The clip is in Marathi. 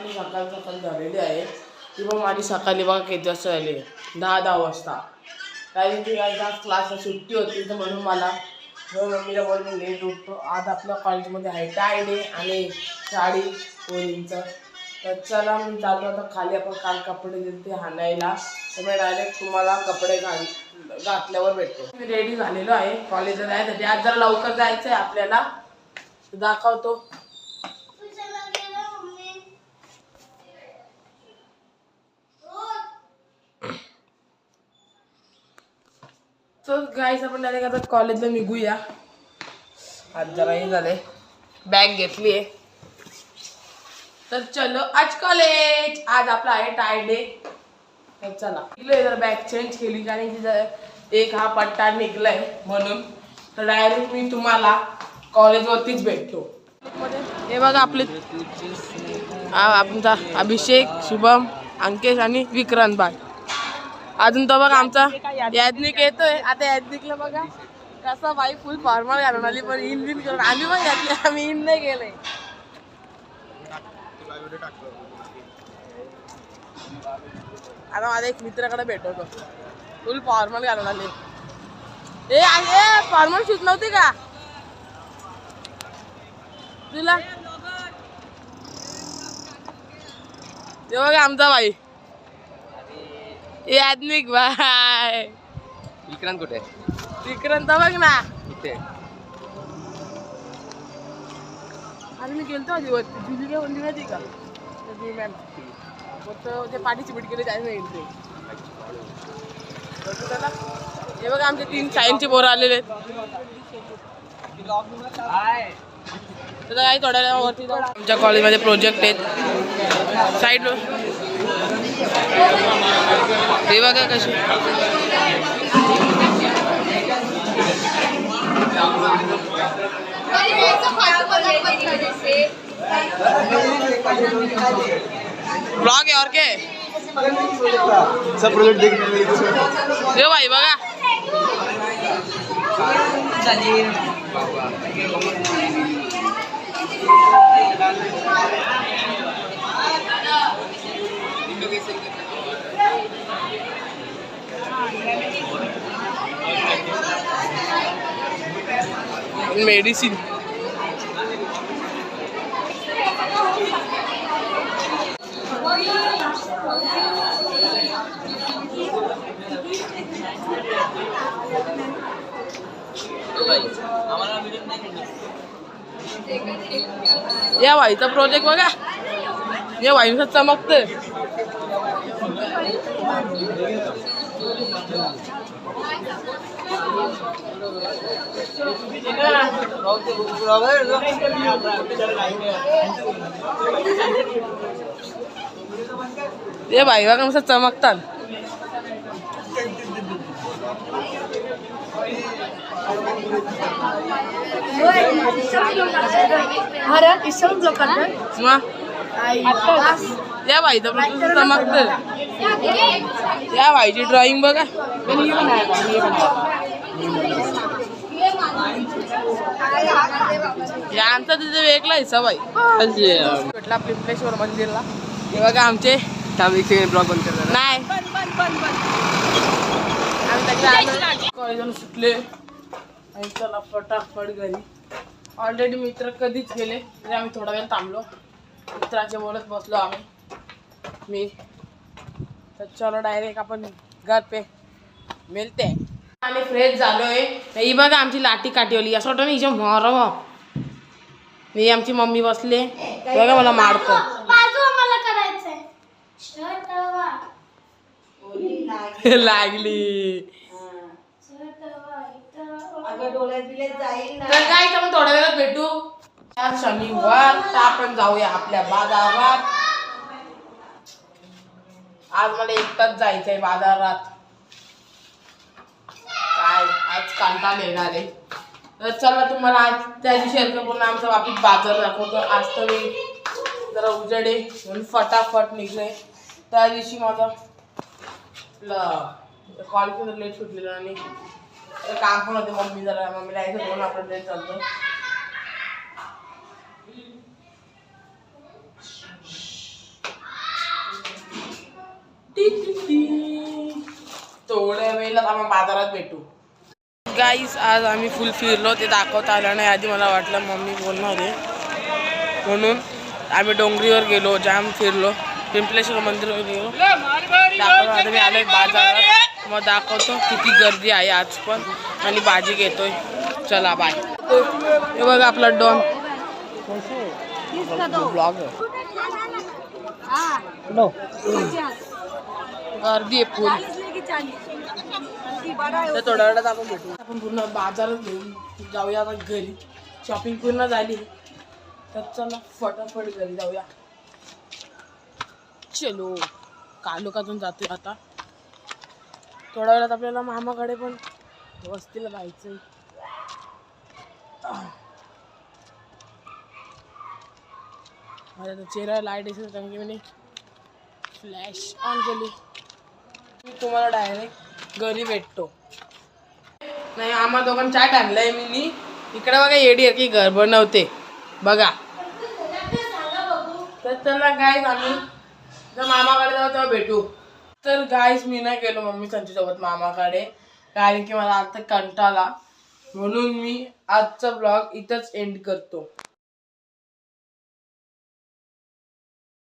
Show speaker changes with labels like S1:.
S1: आपली सकाळ सकाळ झालेली आहे. ती पण माझी सकाळी बघा किती वाजता झाली. दहा दहा वाजता. कारण की आज क्लासला सुट्टी होती तर म्हणून मला मम्मीला बोलून लेट उठतो आज आपल्या कॉलेजमध्ये आहे. टाय डे आणि साडी पोरींचं. तर चला मी चालू आता खाली. आपण काल कपडे दिले हाणायला. तर मी डायरेक्ट तुम्हाला कपडे घाल घातल्यावर भेटतो. मी रेडी झालेलो आहे. कॉलेजला जायसाठी आज जरा लवकर जायचं आहे आपल्याला दाखवतो. तर गाईस आपण डायरेक्ट आता कॉलेजला निघूया. आज जरा हे झाले बॅग घेतली आहे तर चलो आज कॉलेज आज आपला आहे टाय डे तर चला. निघलोय जर बॅग चेंज केली कारण की एक हा पट्टा निघलाय म्हणून. तर डायरेक्ट मी तुम्हाला कॉलेजवरतीच भेटतो. हे बघा आपले आमचा अभिषेक शुभम अंकेश आणि विक्रांत बाय. अजून तो बघा आमचा याज्ञिक येतोय. आता याज्ञिकला बघा कसा बाई फुल फॉर्मल घालून आली पण इन बिन करून. आम्ही पण घातली आम्ही इन नाही गेले आता माझ्या एक मित्राकडे भेटवतो फुल फॉर्मल घालून आले. ए आहे फॉर्मल शूज नव्हती का? तुला? ते बघा आमचा बाई. याज्ञिक बाय
S2: विक्रांत कुठे?
S1: विक्रांत बघ ना.
S2: इथे.
S1: आणि मी गेलतो आधी वरती. जुली काय म्हणली माहिती का? जुली मॅम फक्त ते बीट केली जायचं नाही ते बघू त्याला. हे बघा आमचे तीन सायन्सचे पोरं आलेले आहेत. तर काय थोड्या वेळावरती आमच्या कॉलेजमध्ये प्रोजेक्ट आहेत. साईड हे बघा कशी. ब्लॉग आहे और काय
S2: सब प्रोजेक्ट देख
S1: हे। भाई बघा. मेडिसिन या वाईचा प्रोजेक्ट बघा या वाईचा चमकत। ये भाई बघा कसं चमकतात.
S3: भारत इसम
S1: मग या भाईचा प्रोजेक्ट चमकत. या भाईची ड्रॉइंग बघा. आमचा तिथे वेगळा हिस्सा बाई भेटला पिंपलेश्वर मंदिरला. हे बघा आमचे.
S2: ब्लॉग बंद करणार
S1: नाही. आम्ही सुटले. आणि चला फटाफट घरी. ऑलरेडी मित्र कधीच गेले. तरी आम्ही थोडा वेळ थांबलो. मित्राचे बोलत बसलो आम्ही. मी. तर चलो डायरेक्ट आपण घर पे. मिळते. आणि फ्रेश झालोय. तर ही बघा आमची लाटी काठीवली. असं वाटतं ना हिच्या मारव. मी आमची मम्मी बसले. बघा मला मारतं. लागली. तर काय आपण थोड्या वेळात भेटू. आज शनिवार तर आपण जाऊया आपल्या बाजारात. आज मला एकटाच जायचंय बाजारात. आज आज कांदा येणार आहे. तर चला तुम्हाला आज त्या दिवशी शेअर पूर्ण आमचा वापिस बाजार दाखवतो. आज तर मी जरा उजडे म्हणून फटाफट निघले. त्या दिवशी माझं केलं लेट सुटलेलं आणि तर काम पण होते. मम्मी जरा मम्मीला यायचं म्हणून आपलं लेट चालतं थोड्या वेळेला आम्हाला बाजारात भेटू. गाईस आज आम्ही फुल फिरलो. ते दाखवता आलं नाही. आधी मला वाटलं मम्मी बोलणार आहे. म्हणून आम्ही डोंगरीवर गेलो जाम फिरलो. पिंपलेश्वर मंदिरवर गेलो. दाखवतो आता मी आलोय बाजारात. मग दाखवतो किती गर्दी आहे आज पण. आणि भाजी घेतोय. चला बाय हे बघा आपला डॉन. ब्लॉग गर्दी आहे फुल तर थोड्या वेळात आपण भेटू. आपण पूर्ण बाजारात घेऊन जाऊया आता घरी. शॉपिंग पूर्ण झाली. तर चला फटाफट घरी जाऊया. चलो कालोखातून जातोय आता. थोड्या वेळात आपल्याला मामाकडे पण वस्तीला जायचंय. माझ्या चेहरा लाइट असेल चांगली म्हणे मी फ्लॅश ऑन केली. मी तुम्हाला डायरेक्ट घरी भेटतो. नाही आम्हा दोघांना चाट आणलाय मी नी. इकडे बघा येडी आहे की घर बनवते. बघा. तर चला गायस आम्ही जर मामाकडे जाऊ तेव्हा भेटू. तर गायस मी नाही गेलो मम्मी त्यांच्यासोबत मामाकडे कारण की मला आता कंटाळा म्हणून मी आजचा ब्लॉग इथंच एंड करतो.